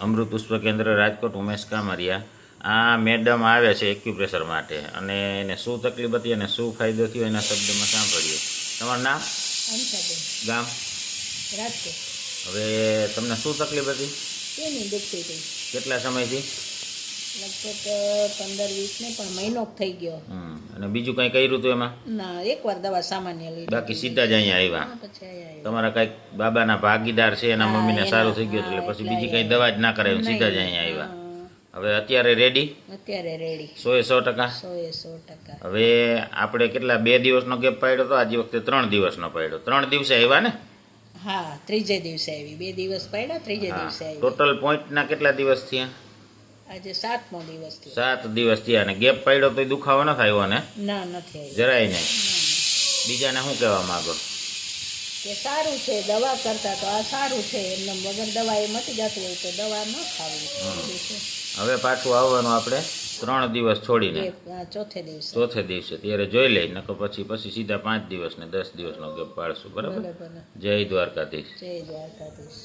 અમૃત પુષ્પ કેન્દ્ર રાજકોટ ઉમેશ કામરિયા. આ મેડમ આવે છે એક્યુપ્રેશર માટે અને એને શું તકલીફ હતી અને શું ફાયદો થયો એના શબ્દમાં સાંભળીએ. તમારું નામ? ગામ? રાજકોટ. હવે તમને શું તકલીફ હતી? કેટલા સમયથી? લગભગ પંદર વીસ ને પણ મહિનો થઈ ગયો. અને બીજું કંઈ કર્યું હતું એમાં? ના એકવાર દવા સામાન્ય લીધી. બાકી સીધા જ અહીંયા આવ્યા. તમારા કંઈક બાબાના ભાગીદાર છે એના મમ્મીને સારું થઈ ગયું એટલે પછી બીજી કંઈ દવા જ ના કરાવી સીધા જ અહીંયા આવ્યા. હવે અત્યારે રેડી અત્યારે રેડી સો એ સો ટકા? સો એ સો ટકા. હવે આપણે કેટલા બે દિવસનો ગેપ પાડ્યો હતો આજે વખતે ત્રણ દિવસનો પાડ્યો. ત્રણ દિવસે આવ્યા ને? હા ત્રીજે દિવસે આવી. બે દિવસ પાડ્યા ત્રીજે દિવસે આવી. ટોટલ પોઈન્ટના કેટલા દિવસ થયા? આજે સાતમો દિવસ થયો. સાત દિવસ થયા અને ગેપ પાડ્યો તો દુખાવો ન થયો ને? ના નથી જરાય નહીં. બીજાને શું કહેવા માંગો? કે સારું છે દવા કરતા તો આ સારું છે. એમને વગર દવા એ મટી જતું હોય તો દવા ન ખાવી. હવે પાછું આવવાનું આપણે ત્રણ દિવસ છોડીને. ચોથે દિવસે. ચોથે દિવસે. ત્યારે જોઈ લઈ નકર પછી પછી સીધા પાંચ દિવસ ને દસ દિવસનો ગેપ પાડશું. બરાબર. જય દ્વારકાધીશ. જય દ્વારકાધીશ.